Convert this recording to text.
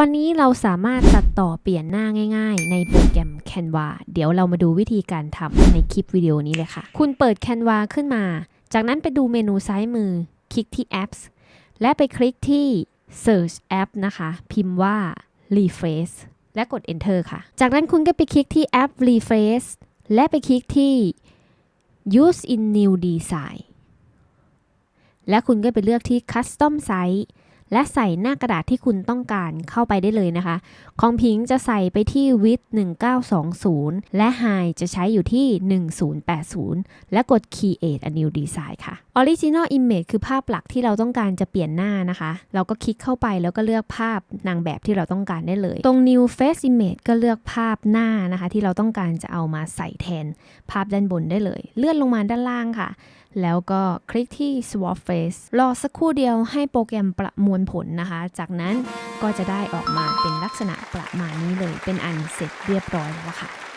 อนนี้เราสามารถตัดต่อเปลี่ยนหน้าง่าย ๆ ในโปรแกรม Canva เดี๋ยวเรามาดูวิธีการทำในคลิปวิดีโอนี้เลยค่ะ คุณเปิด Canva ขึ้นมา จากนั้นไปดูเมนูซ้ายมือ คลิกที่ Apps และไปคลิกที่ Search App นะคะ พิมพ์ว่า Refresh และกด Enter ค่ะ จากนั้นคุณก็ไปคลิกที่แอป Refresh และไปคลิกที่ Use in New Design และคุณก็ไปเลือกที่ Custom Size และใส่หน้ากระดาษที่คุณต้องการเข้าไปได้เลยนะคะ ของพิงจะใส่ไปที่ width 1920 และ high จะใช้อยู่ที่ 1080 และกด create a new design ค่ะ original image คือภาพหลักที่เราต้องการจะเปลี่ยนหน้านะคะ เราก็คลิกเข้าไปแล้วก็เลือกภาพนางแบบที่เราต้องการได้เลย ตรง new face image ก็เลือกภาพหน้านะคะ ที่เราต้องการจะเอามาใส่แทน ภาพด้านบนได้เลย เลื่อนลงมาด้านล่างค่ะ แล้วก็คลิกที่ swap face รอสักครู่เดียวให้โปรแกรมประมวลผลนะคะ จากนั้นก็จะได้ออกมาเป็นลักษณะประมาณนี้เลย เป็นอันเสร็จเรียบร้อยแล้วค่ะ